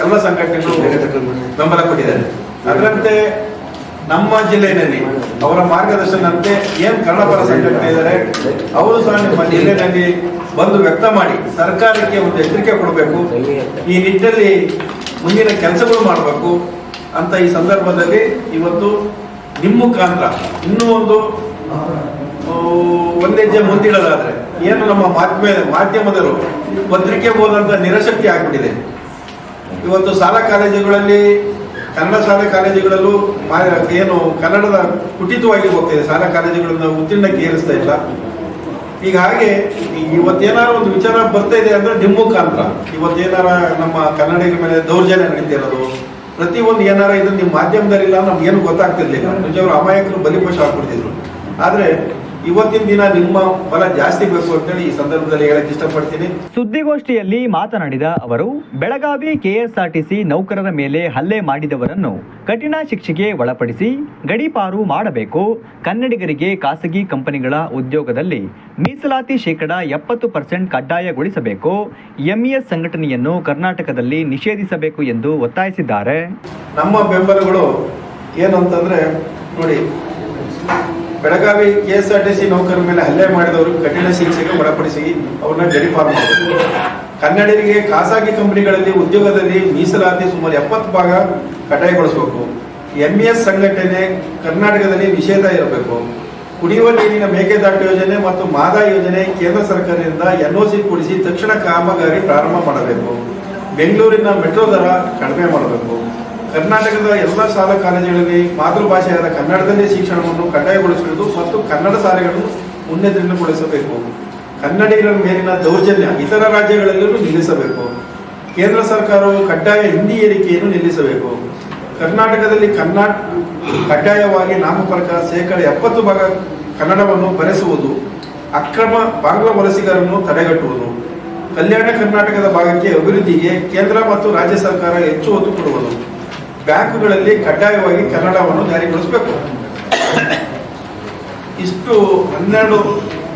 ಎಲ್ಲ ಸಂಘಟನೆಗಳು ಬೆಂಬಲ ಕೊಟ್ಟಿದ್ದಾರೆ. ಅದರಂತೆ ನಮ್ಮ ಜಿಲ್ಲೆಯಲ್ಲಿ ಅವರ ಮಾರ್ಗದರ್ಶನಂತೆ ಏನ್ ಕನ್ನಡಪರ ಸಂಘಟನೆ ಇದ್ದಾರೆ ಅವರು ಸಹ ನಿಮ್ಮ ಜಿಲ್ಲೆಯಲ್ಲಿ ಬಂದು ವ್ಯಕ್ತ ಮಾಡಿ ಸರ್ಕಾರಕ್ಕೆ ಒಂದು ಎಚ್ಚರಿಕೆ ಕೊಡಬೇಕು. ಈ ನಿಟ್ಟಿನಲ್ಲಿ ಮುಂದಿನ ಕೆಲಸಗಳು ಮಾಡಬೇಕು ಅಂತ ಈ ಸಂದರ್ಭದಲ್ಲಿ ಇವತ್ತು ನಿಮ್ಮ ಮುಖಾಂತರ ಇನ್ನೂ ಒಂದು ಒಂದ್ ಹೆಜ್ಜೆ ಮುಂದಿಡೋದಾದ್ರೆ ಏನು ನಮ್ಮ ಮಾಧ್ಯಮ ಮಾಧ್ಯಮದರು ಪತ್ರಿಕೆ ಓದಂತ ನಿರಶಕ್ತಿ ಆಗ್ಬಿಟ್ಟಿದೆ. ಇವತ್ತು ಶಾಲಾ ಕಾಲೇಜುಗಳಲ್ಲಿ, ಕನ್ನಡ ಶಾಲಾ ಕಾಲೇಜುಗಳಲ್ಲೂ ಏನು ಕನ್ನಡದ ಕುಟಿತವಾಗಿ ಹೋಗ್ತಿದೆ. ಶಾಲಾ ಕಾಲೇಜುಗಳನ್ನ ಉತ್ತೀರ್ಣಕ್ಕೆ ಏರಿಸ್ತಾ ಇಲ್ಲ. ಈಗ ಹಾಗೆ ಇವತ್ತೇನಾರು ಒಂದು ವಿಚಾರ ಬರ್ತಾ ಇದೆ ಅಂದ್ರೆ ನಿಮ್ಮ ಮುಖಾಂತರ ಇವತ್ತೇನಾರ ನಮ್ಮ ಕನ್ನಡಿಗರ ಮೇಲೆ ದೌರ್ಜನ್ಯ ನಡೀತಿರೋದು ಒಂದು ಏನಾರ ಇದು ನಿಮ್ಮ ಮಾಧ್ಯಮದಲ್ಲಿಲ್ಲ ನಮ್ಗೆ ಏನು ಗೊತ್ತಾಗ್ತಿರ್ಲಿಲ್ಲ. ನಿಜವರು ಅಮಾಯಕರು ಬಲಿಪಶ ಆಗ್ಬಿಡ್ತಿದ್ರು. ಆದ್ರೆ ಇವತ್ತಿನ ದಿನ ನಿಮ್ಮ ಬಲ ಜಾಸ್ತಿ ಬೇಕು ಅಂತೇಳಿ ಈ ಸಂದರ್ಭದಲ್ಲಿ ಹೇಳಕ್ ಇಷ್ಟಪಡ್ತೀನಿ. ಸುದ್ದಿಗೋಷ್ಠಿಯಲ್ಲಿ ಮಾತನಾಡಿದ ಅವರು ಬೆಳಗಾವಿ ಕೆಎಸ್ಆರ್ಟಿಸಿ ನೌಕರರ ಮೇಲೆ ಹಲ್ಲೆ ಮಾಡಿದವರನ್ನು ಕಠಿಣ ಶಿಕ್ಷೆಗೆ ಒಳಪಡಿಸಿ ಗಡೀಪಾರು ಮಾಡಬೇಕು. ಕನ್ನಡಿಗರಿಗೆ ಖಾಸಗಿ ಕಂಪನಿಗಳ ಉದ್ಯೋಗದಲ್ಲಿ ಮೀಸಲಾತಿ ಶೇಕಡ ಎಪ್ಪತ್ತು ಪರ್ಸೆಂಟ್ ಕಡ್ಡಾಯಗೊಳಿಸಬೇಕು. ಎಂಇಎಸ್ ಸಂಘಟನೆಯನ್ನು ಕರ್ನಾಟಕದಲ್ಲಿ ನಿಷೇಧಿಸಬೇಕು ಎಂದು ಒತ್ತಾಯಿಸಿದ್ದಾರೆ. ನಮ್ಮ ಬೆಂಬಲಗಳು ಏನು ಅಂತಂದ್ರೆ ನೋಡಿ ಬೆಳಗಾವಿ ಕೆ ಎಸ್ ನೌಕರರ ಮೇಲೆ ಹಲ್ಲೆ ಮಾಡಿದವರು ಕಠಿಣ ಶಿಕ್ಷೆಗೆ ಒಳಪಡಿಸಿ ಅವ್ರನ್ನ ಗಡಿಪಾರು ಮಾಡಬೇಕು ಕನ್ನಡಿಗರಿಗೆ ಖಾಸಗಿ ಕಂಪನಿಗಳಲ್ಲಿ ಉದ್ಯೋಗದಲ್ಲಿ ಮೀಸಲಾತಿ ಸುಮಾರು ಎಪ್ಪತ್ತು ಭಾಗ ಕಡ್ಡಾಯಗೊಳಿಸಬೇಕು. ಎಂಇಎಸ್ ಸಂಘಟನೆ ಕರ್ನಾಟಕದಲ್ಲಿ ನಿಷೇಧ ಇರಬೇಕು ಕುಡಿಯುವ ನೀರಿನ ಮೇಕೆದಾಟು ಯೋಜನೆ ಮತ್ತು ಮಾದಾ ಯೋಜನೆ ಕೇಂದ್ರ ಸರ್ಕಾರದಿಂದ ಎನ್ಒಸಿ ಕೊಡಿಸಿ ತಕ್ಷಣ ಕಾಮಗಾರಿ ಪ್ರಾರಂಭ ಮಾಡಬೇಕು. ಬೆಂಗಳೂರಿನ ಮೆಟ್ರೋ ದರ ಕಡಿಮೆ ಮಾಡಬೇಕು. ಕರ್ನಾಟಕದ ಎಲ್ಲ ಶಾಲಾ ಕಾಲೇಜುಗಳಲ್ಲಿ ಮಾತೃಭಾಷೆಯಾದ ಕನ್ನಡದಲ್ಲೇ ಶಿಕ್ಷಣವನ್ನು ಕಡ್ಡಾಯಗೊಳಿಸುವುದು ಮತ್ತು ಕನ್ನಡ ಶಾಲೆಗಳನ್ನು ಉನ್ನತೀರ್ಣಗೊಳಿಸಬೇಕು ಕನ್ನಡಿಗರ ಮೇಲಿನ ದೌರ್ಜನ್ಯ ಇತರ ರಾಜ್ಯಗಳಲ್ಲೂ ನಿಲ್ಲಿಸಬೇಕು. ಕೇಂದ್ರ ಸರ್ಕಾರವು ಕಡ್ಡಾಯ ಹಿಂದಿ ಏರಿಕೆಯನ್ನು ನಿಲ್ಲಿಸಬೇಕು. ಕರ್ನಾಟಕದಲ್ಲಿ ಕನ್ನಡ ಕಡ್ಡಾಯವಾಗಿ ನಾಮಫಲಕ ಶೇಕಡ ಎಪ್ಪತ್ತು ಭಾಗ ಕನ್ನಡವನ್ನು ಬರೆಸುವುದು, ಅಕ್ರಮ ಬಾಂಗ್ಲ ವಲಸಿಗರನ್ನು ತಡೆಗಟ್ಟುವುದು, ಕಲ್ಯಾಣ ಕರ್ನಾಟಕದ ಭಾಗಕ್ಕೆ ಅಭಿವೃದ್ಧಿಗೆ ಕೇಂದ್ರ ಮತ್ತು ರಾಜ್ಯ ಸರ್ಕಾರ ಹೆಚ್ಚು ಒತ್ತು ಕೊಡುವುದು. ಬ್ಯಾಂಕುಗಳಲ್ಲಿ ಕಡ್ಡಾಯವಾಗಿ ಕನ್ನಡವನ್ನು ಜಾರಿಗೊಳಿಸಬೇಕು. ಇಷ್ಟು ಹನ್ನೆರಡು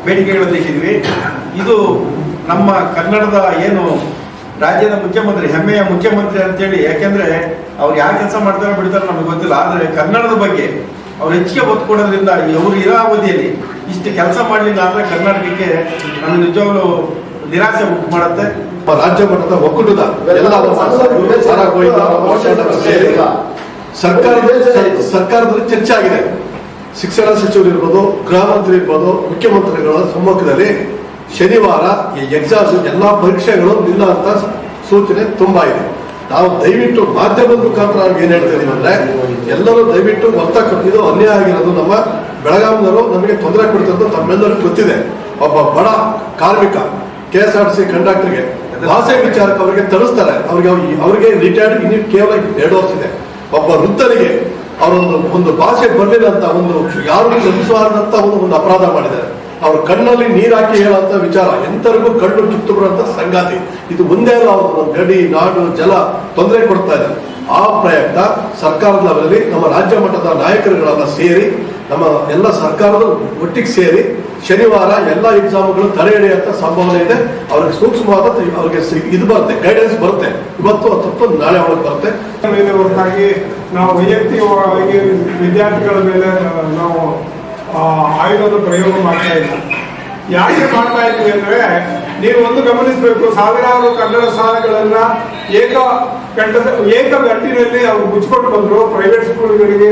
ಬೇಡಿಕೆಗಳನ್ನು ಇಟ್ಟಿದ್ವಿ ಇದು ನಮ್ಮ ಕನ್ನಡದ ಏನು ರಾಜ್ಯದ ಮುಖ್ಯಮಂತ್ರಿ, ಹೆಮ್ಮೆಯ ಮುಖ್ಯಮಂತ್ರಿ ಅಂತೇಳಿ, ಯಾಕೆಂದ್ರೆ ಅವ್ರು ಯಾವ ಕೆಲಸ ಮಾಡ್ತಾರೋ ಬಿಡ್ತಾರೆ ನಮಗೆ ಗೊತ್ತಿಲ್ಲ. ಆದ್ರೆ ಕನ್ನಡದ ಬಗ್ಗೆ ಅವ್ರು ಹೆಚ್ಚಿಗೆ ಒತ್ತು ಕೊಡೋದ್ರಿಂದ ಅವರು ಇರೋ ಅವಧಿಯಲ್ಲಿ ಇಷ್ಟು ಕೆಲಸ ಮಾಡಲಿಲ್ಲ ಅಂದ್ರೆ ಕರ್ನಾಟಕಕ್ಕೆ ನಮ್ಗೆ ನಿಜವಾಗ್ಲೂ ನಿರಾಸೆ ಉಂಟು ಮಾಡುತ್ತೆ. ರಾಜ್ಯ ಮಟ್ಟದ ಒಕ್ಕೂಟದ ಎಲ್ಲ ಸರ್ಕಾರದ ಸರ್ಕಾರದಲ್ಲಿ ಚರ್ಚೆ ಆಗಿದೆ. ಶಿಕ್ಷಣ ಸಚಿವರು ಇರ್ಬೋದು ಗೃಹ ಮಂತ್ರಿ ಇರ್ಬೋದು ಮುಖ್ಯಮಂತ್ರಿಗಳ ಸಮ್ಮುಖದಲ್ಲಿ ಶನಿವಾರ ಈ ಎಕ್ಸಾಮ್ ಎಲ್ಲಾ ಪರೀಕ್ಷೆಗಳು ನಿಲ್ಲುವಂತ ಸೂಚನೆ ತುಂಬಾ ಇದೆ. ನಾವು ದಯವಿಟ್ಟು ಮಾಧ್ಯಮದ ಮುಖಾಂತರ ನಾವು ಏನ್ ಹೇಳ್ತಾ ಇದೀವಿ ಅಂದ್ರೆ ಎಲ್ಲರೂ ದಯವಿಟ್ಟು ಮೊತ್ತ ಇದು ಅನ್ಯಾಯ ಆಗಿರೋದು ನಮ್ಮ ಬೆಳಗಾವಿನವರು ನಮಗೆ ತೊಂದರೆ ಕೊಡ್ತಿರೋದು ತಮ್ಮೆಲ್ಲರಿಗೂ ಗೊತ್ತಿದೆ. ಒಬ್ಬ ಬಡ ಕಾರ್ಮಿಕ ಕೆ ಎಸ್ ಆರ್ ಸಿ ಕಂಡಕ್ಟರ್ಗೆ ಭಾಷೆ ವಿಚಾರಕ್ಕೆ ಅವರಿಗೆ ತರಿಸ್ತಾರೆ. ಅವ್ರಿಗೆ ಅವ್ರಿಗೆ- ರಿಟೈರ್ಡ್ ಇನ್ನು ಕೇವಲ ಎರಡು ವರ್ಷ ಇದೆ. ಒಬ್ಬ ವೃದ್ಧರಿಗೆ ಅವರೊಂದು ಒಂದು ಭಾಷೆ ಬರಲಿಲ್ಲ ಅಂತ ಒಂದು ಯಾರು ಕ್ಷಮಿಸಬಾರದಂತ ಒಂದು ಒಂದು ಅಪರಾಧ ಮಾಡಿದ್ದಾರೆ. ಅವ್ರ ಕಣ್ಣಲ್ಲಿ ನೀರು ಹಾಕಿ ಹೇಳುವಂತ ವಿಚಾರ. ಎಂತರಿಗೂ ಕಣ್ಣು ಕಿತ್ತು ಬರುವಂತ ಸಂಗಾತಿ. ಇದು ಒಂದೇ ಅಲ್ಲ, ಅವರು ಗಡಿ, ನಾಡು, ಜಲ ತೊಂದರೆ ಕೊಡ್ತಾ ಇದೆ ಆ ಪ್ರಯತ್ನ ಸರ್ಕಾರದ ನಮ್ಮ ರಾಜ್ಯ ಮಟ್ಟದ ನಾಯಕರುಗಳೆಲ್ಲ ಸೇರಿ ನಮ್ಮ ಎಲ್ಲ ಸರ್ಕಾರದ ಒಟ್ಟಿಗೆ ಸೇರಿ ಶನಿವಾರ ಎಲ್ಲ ಎಕ್ಸಾಮ್ಗಳು ತಡೆ ಹಿಡಿಯುವಂತ ಸಂಭಾವನೆ ಇದೆ. ಅವ್ರಿಗೆ ಸೂಕ್ಷ್ಮವಾದ ಅವ್ರಿಗೆ ಇದು ಬರುತ್ತೆ ಗೈಡೆನ್ಸ್ ಬರುತ್ತೆ. ಇವತ್ತು ತಪ್ಪು ನಾಳೆ ಒಳಗೆ ಬರುತ್ತೆ. ಹೊರತಾಗಿ ನಾವು ವೈಯಕ್ತಿಕವಾಗಿ ವಿದ್ಯಾರ್ಥಿಗಳ ಮೇಲೆ ನಾವು ಆಯುಧದ ಪ್ರಯೋಗ ಮಾಡ್ತಾ ಇಲ್ಲ ಯಾಕೆ ಮಾಡ್ತಾ ಇದ್ವಿ ಅಂದ್ರೆ ನೀವು ಒಂದು ಗಮನಿಸಬೇಕು, ಸಾವಿರಾರು ಕನ್ನಡ ಶಾಲೆಗಳನ್ನ ಏಕ ಕಂಠದ ಏಕ ಗಂಟಿನಲ್ಲಿ ಅವ್ರು ಮುಚ್ಕೊಂಡು ಬಂದ್ರು ಪ್ರೈವೇಟ್ ಸ್ಕೂಲ್ಗಳಿಗೆ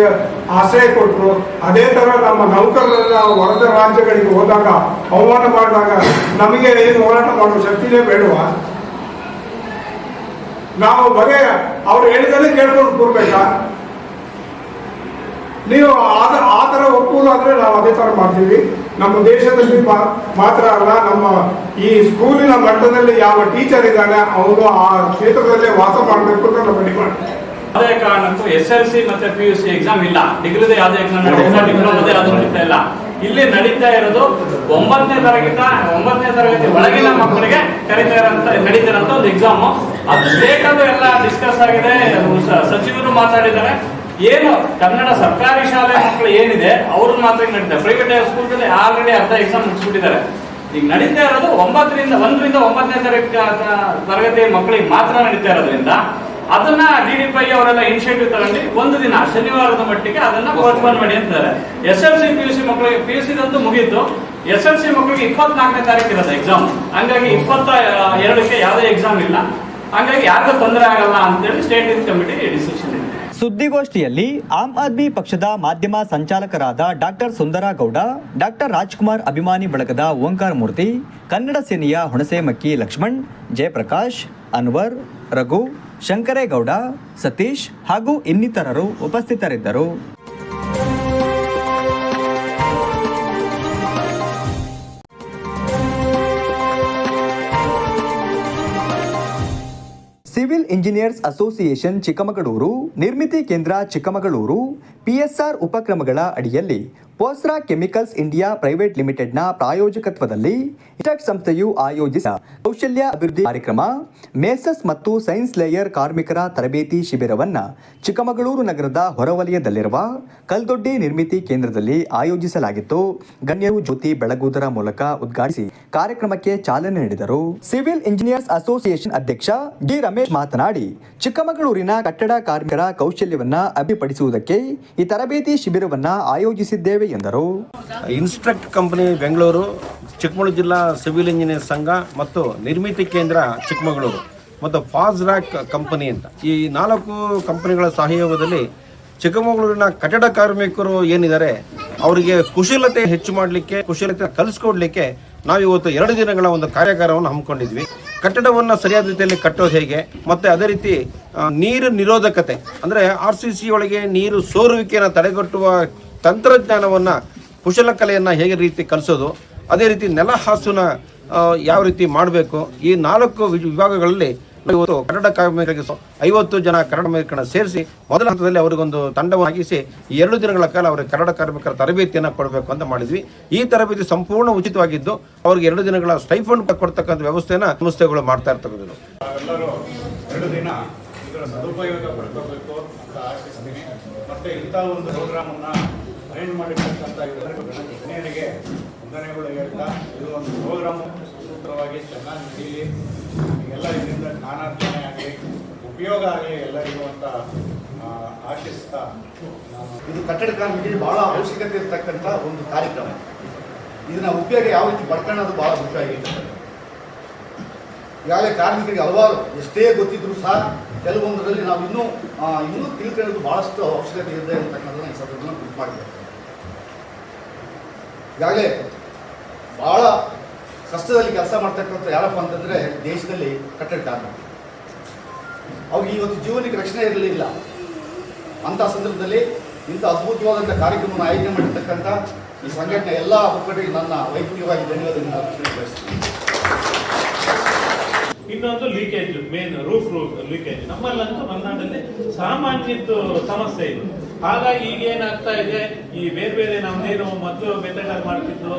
ಆಶ್ರಯ ಕೊಟ್ಟರು ಅದೇ ತರ ನಮ್ಮ ನೌಕರರನ್ನ ಹೊರದ ರಾಜ್ಯಗಳಿಗೆ ಹೋದಾಗ ಅವಮಾನ ಮಾಡಿದಾಗ, ನಮಗೆ ಏನು ಹೋರಾಟ ಮಾಡುವ ಶಕ್ತಿನೇ ಬೇಡವಾ? ನಾವು ಬಗೆಯ ಅವ್ರು ಹೇಳಿದ್ರೆ ಕೇಳ್ಕೊಂಡು ಕೂರ್ಬೇಕಾ? ನೀವು ಆದ ಆ ಥರ ಒಪ್ಪುವುದಾದ್ರೆ ನಾವು ಅದೇ ಥರ ಮಾಡ್ತೀವಿ. ನಮ್ಮ ದೇಶದಲ್ಲಿ ಮಾತ್ರ ಅಲ್ಲ ನಮ್ಮ ಈ ಸ್ಕೂಲಿನ ಮಟ್ಟದಲ್ಲಿ ಯಾವ ಟೀಚರ್ ಇದ್ದಾನೆ ಅವನು ಆ ಕ್ಷೇತ್ರದಲ್ಲೇ ವಾಸ ಮಾಡಬೇಕು ಅಂತ ನಮ್ಮ ಡಿಮಾಂಡ್ ಯಾವುದೇ ಕಾರಣಕ್ಕೂ ಎಸ್ ಎಲ್ ಸಿ ಮತ್ತೆ ಪಿ ಯು ಸಿ ಎಕ್ಸಾಮ್ ಇಲ್ಲ. ಡಿಗ್ರಿದ ಯಾವುದೇ ಎಕ್ಸಾಮ್ ನಡೀತಾ ಡಿಪ್ಲೊಮದ ಯಾವ್ದು ನಡೀತಾ ಇಲ್ಲ. ಇಲ್ಲಿ ನಡೀತಾ ಇರೋದು ಒಂಬತ್ತನೇ ತರಗತಿ ಒಂಬತ್ತನೇ ತರಗತಿ ಒಳಗಿನ ಮಕ್ಕಳಿಗೆ ಕರೀತಾ ಇರೋ ನಡೀತಾ ಇರೋ ಒಂದು ಎಕ್ಸಾಮ್ ಅದು ಸ್ಟೇಟ್ ಅದು ಎಲ್ಲ ಡಿಸ್ಕಸ್ ಆಗಿದೆ. ಸಚಿವರು ಮಾತಾಡಿದ್ದಾರೆ. ಏನು ಕನ್ನಡ ಸರ್ಕಾರಿ ಶಾಲೆ ಮಕ್ಕಳು ಏನಿದೆ, ಅವ್ರನ್ನ ಮಾತ್ರ ನಡೀತಾರೆ ಪ್ರೈವೇಟ್ ಸ್ಕೂಲ್ಗಳಲ್ಲಿ ಆಲ್ರೆಡಿ ಅರ್ಧ ಎಕ್ಸಾಮ್ ಮುಗಿಸ್ಬಿಟ್ಟಿದ್ದಾರೆ. ಈಗ ನಡೀತಾ ಇರೋದು ಒಂಬತ್ತರಿಂದ, ಒಂದರಿಂದ ಒಂಬತ್ತನೇ ತರಗತಿ ತರಗತಿ ಮಕ್ಕಳಿಗೆ ಮಾತ್ರ ನಡೀತಾ ಇರೋದ್ರಿಂದ ಅದನ್ನ ಡಿ ಡಿ ಪೈ ಅವರೆಲ್ಲ ಇನಿಷಿಯೇಟಿವ್ ತಗೊಂಡು ಒಂದು ದಿನ, ಶನಿವಾರದ ಮಟ್ಟಿಗೆ ಅದನ್ನ ಪೋಸ್ಟ್ಪೋನ್ ಮಾಡಿ ಅಂತಾರೆ S L C P U C ಮಕ್ಕಳಿಗೆ ಪಿ ಯು ಸಿ ದಂತೂ ಮುಗೀತು. ಎಸ್ ಎಲ್ ಸಿ ಮಕ್ಕಳಿಗೆ ಇಪ್ಪತ್ನಾಲ್ಕನೇ ತಾರೀಕು ಇರೋದು ಎಕ್ಸಾಮ್ ಹಂಗಾಗಿ ಇಪ್ಪತ್ತ ಎರಡಕ್ಕೆ ಯಾವುದೇ ಎಕ್ಸಾಮ್ ಇಲ್ಲ. ಹಂಗಾಗಿ ಯಾರಿಗೂ ತೊಂದರೆ ಆಗಲ್ಲ ಅಂತೇಳಿ ಸ್ಟೇಟ್ ಕಮಿಟಿ ಡಿಸಿಷನ್ ಇದೆ. ಸುದ್ದಿಗೋಷ್ಠಿಯಲ್ಲಿ ಆಮ್ ಆದ್ಮಿ ಪಕ್ಷದ ಮಾಧ್ಯಮ ಸಂಚಾಲಕರಾದ ಡಾಕ್ಟರ್ ಸುಂದರಗೌಡ, ಡಾಕ್ಟರ್ ರಾಜ್ಕುಮಾರ್ ಅಭಿಮಾನಿ ಬಳಗದ ಓಂಕಾರ ಮೂರ್ತಿ, ಕನ್ನಡ ಸೇನೆಯ ಹುಣಸೇಮಕ್ಕಿ ಲಕ್ಷ್ಮಣ್, ಜಯಪ್ರಕಾಶ್, ಅನ್ವರ್, ರಘು, ಶಂಕರೇಗೌಡ, ಸತೀಶ್ ಹಾಗೂ ಇನ್ನಿತರರು ಉಪಸ್ಥಿತರಿದ್ದರು. ಇಂಜಿನಿಯರ್ಸ್ ಅಸೋಸಿಯೇಷನ್ ಚಿಕ್ಕಮಗಳೂರು ನಿರ್ಮಿತಿ ಕೇಂದ್ರ ಚಿಕ್ಕಮಗಳೂರು ಪಿಎಸ್ಆರ್ ಉಪಕ್ರಮಗಳ ಅಡಿಯಲ್ಲಿ ಪೋಸ್ರಾ ಕೆಮಿಕಲ್ಸ್ ಇಂಡಿಯಾ ಪ್ರೈವೇಟ್ ಲಿಮಿಟೆಡ್ನ ಪ್ರಾಯೋಜಕತ್ವದಲ್ಲಿ ಇಟಕ್ ಸಂಸ್ಥೆಯು ಆಯೋಜಿಸಿದ ಕೌಶಲ್ಯ ಅಭಿವೃದ್ಧಿ ಕಾರ್ಯಕ್ರಮ, ಮೇಸಸ್ ಮತ್ತು ಸೈನ್ಸ್ ಲೇಯರ್ ಕಾರ್ಮಿಕರ ತರಬೇತಿ ಶಿಬಿರವನ್ನು ಚಿಕ್ಕಮಗಳೂರು ನಗರದ ಹೊರವಲಯದಲ್ಲಿರುವ ಕಲ್ದೊಡ್ಡಿ ನಿರ್ಮಿತಿ ಕೇಂದ್ರದಲ್ಲಿ ಆಯೋಜಿಸಲಾಗಿತ್ತು. ಗಣ್ಯರು ಜ್ಯೋತಿ ಬೆಳಗುವುದರ ಮೂಲಕ ಉದ್ಘಾಟಿಸಿ ಕಾರ್ಯಕ್ರಮಕ್ಕೆ ಚಾಲನೆ ನೀಡಿದರು. ಸಿವಿಲ್ ಇಂಜಿನಿಯರ್ಸ್ ಅಸೋಸಿಯೇಷನ್ ಅಧ್ಯಕ್ಷ ಡಿ ರಮೇಶ್ ಮಾತನಾಡಿ, ಚಿಕ್ಕಮಗಳೂರಿನ ಕಟ್ಟಡ ಕಾರ್ಮಿಕರ ಕೌಶಲ್ಯವನ್ನು ಅಭಿಪಡಿಸುವುದಕ್ಕೆ ಈ ತರಬೇತಿ ಶಿಬಿರವನ್ನು ಆಯೋಜಿಸಿದ್ದೇವೆ ಎಂದರು. ಇನ್ಸ್ಟ್ರಕ್ಟ್ ಕಂಪನಿ ಬೆಂಗಳೂರು, ಚಿಕ್ಕಮಗಳೂರು ಜಿಲ್ಲಾ ಸಿವಿಲ್ ಇಂಜಿನಿಯರ್ ಸಂಘ ಮತ್ತು ನಿರ್ಮಿತಿ ಕೇಂದ್ರ ಚಿಕ್ಕಮಗಳೂರು ಮತ್ತು ಫಾಸ್ರಾಕ್ ಕಂಪನಿ ಅಂತ. ಈ ನಾಲ್ಕು ಕಂಪನಿಗಳ ಸಹಯೋಗದಲ್ಲಿ ಚಿಕ್ಕಮಗಳೂರಿನ ಕಟ್ಟಡ ಕಾರ್ಮಿಕರು ಏನಿದ್ದಾರೆ, ಅವರಿಗೆ ಕುಶಲತೆ ಹೆಚ್ಚು ಮಾಡಲಿಕ್ಕೆ, ಕುಶಲತೆ ಕಲಿಸ್ಕೊಡ್ಲಿಕ್ಕೆ ನಾವು ಇವತ್ತು ಎರಡು ದಿನಗಳ ಒಂದು ಕಾರ್ಯಾಗಾರವನ್ನು ಹಮ್ಮಿಕೊಂಡಿದ್ವಿ. ಕಟ್ಟಡವನ್ನು ಸರಿಯಾದ ರೀತಿಯಲ್ಲಿ ಕಟ್ಟೋದು ಹೇಗೆ? ಮತ್ತು ಅದೇ ರೀತಿ ನೀರು ನಿರೋಧಕತೆ. ಅಂದರೆ ಆರ್ ಸಿ ಸಿ ಒಳಗೆ ನೀರು ಸೋರುವಿಕೆಯನ್ನು ತಡೆಗಟ್ಟುವ ತಂತ್ರಜ್ಞಾನವನ್ನು, ಕುಶಲಕಲೆಯನ್ನು ಹೇಗೆ ರೀತಿ ಕಲಿಸೋದು, ಅದೇ ರೀತಿ ನೆಲ ಹಾಸುನ ಯಾವ ರೀತಿ ಮಾಡಬೇಕು, ಈ ನಾಲ್ಕು ವಿಭಾಗಗಳಲ್ಲಿ ಇವತ್ತು ಕನ್ನಡ ಕಾರ್ಮಿಕರಿಗೆ ಐವತ್ತು ಜನ ಕನ್ನಡ ಕಾರ್ಮಿಕರನ್ನ ಸೇರಿಸಿ ಮೊದಲ ಹಂತದಲ್ಲಿ ಅವರಿಗೊಂದು ಈ ಎರಡು ದಿನಗಳ ಕಾಲ ಅವರಿಗೆ ಕನ್ನಡ ಕಾರ್ಮಿಕರ ತರಬೇತಿಯನ್ನು ಕೊಡಬೇಕು ಅಂತ ಮಾಡಿದ್ವಿ. ಈ ತರಬೇತಿ ಸಂಪೂರ್ಣ ಉಚಿತವಾಗಿದ್ದು ಅವರಿಗೆ ಎರಡು ದಿನಗಳ ಸ್ಟೈಫಂಡ್ ಕೊಡ್ತಕ್ಕಂಥ ವ್ಯವಸ್ಥೆನ ಸಂಸ್ಥೆಗಳು ಮಾಡ್ತಾ ಇರ್ತಕ್ಕಂಥದ್ದು. ಎಲ್ಲರೂ ಎರಡು ದಿನ ಸದುಪಯೋಗ ಪಡ್ಕೋಬೇಕು ಅಂತ ಆಶಿಸ್ತೀನಿ ಮತ್ತೆ ಇಂಥ ಒಂದು ಪ್ರೋಗ್ರಾಮನ್ನು ಅರೇಂಜ್ ಮಾಡಿರ್ತಕ್ಕಂಥ ಎಲ್ಲರಿಗೂ ಗಣ- ಗಣ್ಯರಿಗೆ ವಂದನೆಗಳು ಹೇಳ್ತಾ, ಇದು ಒಂದು ಪ್ರೋಗ್ರಾಮು. ಸೂತ್ರವಾಗಿ ಚೆನ್ನಾಗಿ ನಡೀಲಿ ಎಲ್ಲ ಇದರಿಂದ ಜ್ಞಾನಾರ್ಜನೆ ಆಗಲಿ ಉಪಯೋಗ ಆಗಲಿ ಎಲ್ಲರಿಗೂ ಅಂತ ಆಶಿಸ್ತಾ ಇದು ಕಟ್ಟಡ ಕಾರ್ಮಿಕರಿಗೆ ಬಹಳ ಅವಶ್ಯಕತೆ ಇರತಕ್ಕಂಥ ಒಂದು ಕಾರ್ಯಕ್ರಮ. ಇದನ್ನ ಉಪಯೋಗ ಯಾವ ರೀತಿ ಪಡ್ಕೊಳ್ಳೋದು ಬಹಳ ಮುಖ್ಯ ಆಗಿದೆ ಈಗಾಗಲೇ ಕಾರ್ಮಿಕರಿಗೆ ಹಲವಾರು, ಎಷ್ಟೇ ಗೊತ್ತಿದ್ರು ಸಹ ಕೆಲವೊಂದರಲ್ಲಿ ನಾವು ಇನ್ನೂ ಇನ್ನೂ ತಿಳ್ಕೊಳ್ಳೋದು ಬಹಳಷ್ಟು ಅವಶ್ಯಕತೆ ಇದೆ ಅಂತಕ್ಕಂಥದ್ದನ್ನ ಈ ಸಂದರ್ಭದಲ್ಲಿ ಗುರುತು ಮಾಡಬೇಕು ಈಗಾಗಲೇ ಬಹಳ ಕಷ್ಟದಲ್ಲಿ ಕೆಲಸ ಮಾಡ್ತಕ್ಕಂಥ ಯಾರಪ್ಪ ಅಂತಂದರೆ ದೇಶದಲ್ಲಿ ಕಟ್ಟಡ ಕಾರ್ಮಿಕರು. ಅವ್ರಿಗೆ ಇವತ್ತು ಜೀವನಕ್ಕೆ ರಕ್ಷಣೆ ಇರಲಿಲ್ಲ. ಅಂಥ ಸಂದರ್ಭದಲ್ಲಿ ಇಂಥ ಅದ್ಭುತವಾದಂಥ ಕಾರ್ಯಕ್ರಮವನ್ನು ಆಯೋಜನೆ ಮಾಡಿರ್ತಕ್ಕಂಥ ಈ ಸಂಘಟನೆ ಎಲ್ಲ ಮುಖಂಡರಿಗೆ ನನ್ನ ವೈಯಕ್ತಿಕವಾಗಿ ಧನ್ಯವಾದಗಳನ್ನು ಬಯಸ್ತೀನಿ. ಇನ್ನೊಂದು leakage main roof roof leakage ನಮ್ಮಲ್ಲಂತೂ ಮಲೆನಾಡಲ್ಲಿ ಸಾಮಾನ್ಯದ್ದು ಸಮಸ್ಯೆ ಇದೆ. ಹಾಗಾಗಿ ಈಗ ಏನಾಗ್ತಾ ಇದೆ? ಈ ಬೇರೆ ಬೇರೆ ನಾವು ಏನು ಮೊದಲು ಮೆಥಡ್ ಮಾಡ್ತಿದ್ದು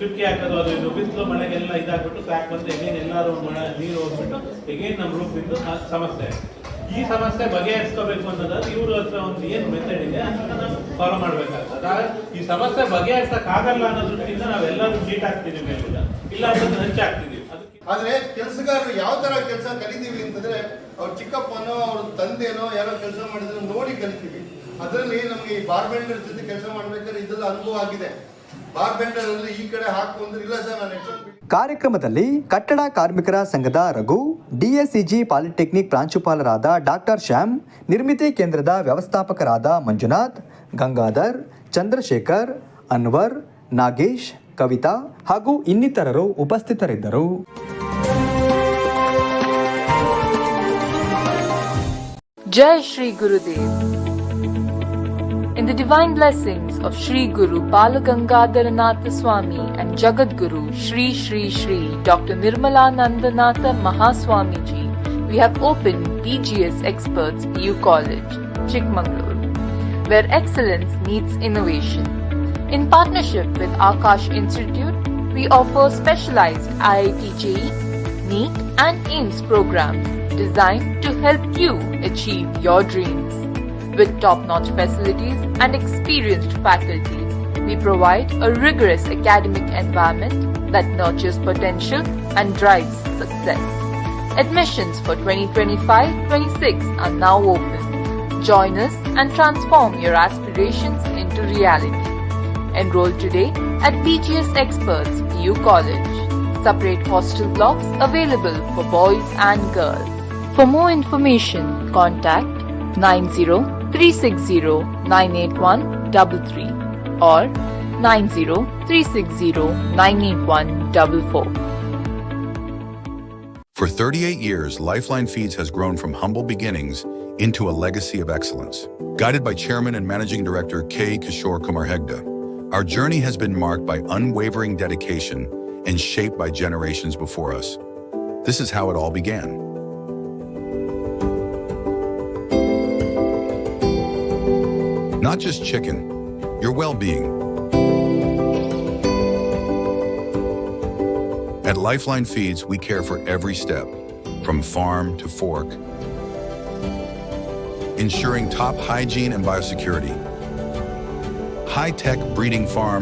ಚುಕ್ಕಿ ಹಾಕೋದು, ಅದು ಇದು ಬಿಸಿಲು ಮಳೆಗೆಲ್ಲ ಇದಾಗ್ಬಿಟ್ಟು ಕ್ರ್ಯಾಕ್ ಬಂದು ಎಗೇನ್ ಎಲ್ಲರೂ ಮಳೆ, ನೀರು ಹೋಗ್ಬಿಟ್ಟು ಎಗೇನ್ ನಮ್ಮ ಇದ್ದು ಸಮಸ್ಯೆ. ಈ ಸಮಸ್ಯೆ ಬಗೆಹರಿಸ್ಕೋಬೇಕು ಅನ್ನೋದಾದ್ರೆ ಇವ್ರ ಹತ್ರ ಒಂದು ಏನು ಮೆಥಡ್ ಇದೆ ಅಂತ ನಾವು ಫಾಲೋ ಮಾಡ್ಬೇಕಾಗ್ತದೆ ಈ ಸಮಸ್ಯೆ ಬಗೆಹರಿಸೋಕ್ಕಾಗಲ್ಲ ಅನ್ನೋ ದೃಷ್ಟಿಯಿಂದ ನಾವೆಲ್ಲರೂ ಮೀಟ್ ಆಗ್ತೀವಿ ಮೇಲಿಂದ. ಇಲ್ಲ ಹಂಚಾಗ್ತಿದೀವಿ ಆದರೆ ಆದ್ರೆ ಕೆಲಸಗಾರರು ಯಾವ ತರ ಕೆಲಸ ಕಲಿತೀವಿ ಅಂತಂದ್ರೆ ಅವ್ರ ಚಿಕ್ಕಪ್ಪನೋ, ಅವ್ರ ತಂದೆನೋ ಯಾರೋ ಕೆಲಸ ಮಾಡಿದ್ರು ನೋಡಿ ಕಲಿತೀವಿ. ಅದರಲ್ಲಿ ನಮಗೆ ಈ ಬಾರ್ಬೆಂಡರ್ ಜೊತೆ ಕೆಲಸ ಮಾಡ್ಬೇಕಾದ್ರೆ ಇದೆಲ್ಲ ಅನುಭವ ಆಗಿದೆ. ಬಾರ್ಬೆಂಡರ್ ಅಲ್ಲಿ ಈ ಕಡೆ ಹಾಕು ಇಲ್ಲ ಸರ್ ಕಾರ್ಯಕ್ರಮದಲ್ಲಿ ಕಟ್ಟಡ ಕಾರ್ಮಿಕರ ಸಂಘದ ರಘು ಡಿಎಸ್ಸಿಜಿ ಪಾಲಿಟೆಕ್ನಿಕ್ ಪ್ರಾಂಶುಪಾಲರಾದ ಡಾಕ್ಟರ್ ಶ್ಯಾಮ್ ನಿರ್ಮಿತಿ ಕೇಂದ್ರದ ವ್ಯವಸ್ಥಾಪಕರಾದ ಮಂಜುನಾಥ್ ಗಂಗಾಧರ್ ಚಂದ್ರಶೇಖರ್ ಅನ್ವರ್ ನಾಗೇಶ್ ಕವಿತಾ ಹಾಗೂ ಇನ್ನಿತರರು ಉಪಸ್ಥಿತರಿದ್ದರು ಜೈ Shri Gurudev. In the divine blessings of Sri Guru Balagangadharanatha Swami and Jagat Guru Shri Shri Shri Dr. Nirmalanandanatha Mahaswamiji, we have opened BGS Experts PU College, Chikmagalur, where excellence meets innovation. In partnership with Akash Institute, we offer specialized IIT JEE, NEET and AIMS programs designed to help you achieve your dreams. With top-notch facilities and experienced faculty, we provide a rigorous academic environment that nurtures potential and drives success. Admissions for 2025-26 are now open. Join us and transform your aspirations into reality. Enroll today at BGS Experts PU College. Separate hostel blocks available for boys and girls. For more information, contact 90-360-98133 or 90-360-98144. For 38 years, Lifeline Feeds has grown from humble beginnings into a legacy of excellence. Guided by Chairman and Managing Director K. Kishore Kumar Hegde, our journey has been marked by unwavering dedication and shaped by generations before us. This is how it all began. Not just chicken, your well being. At Lifeline Feeds, we care for every step, from farm to fork, ensuring top hygiene and biosecurity. High tech breeding farm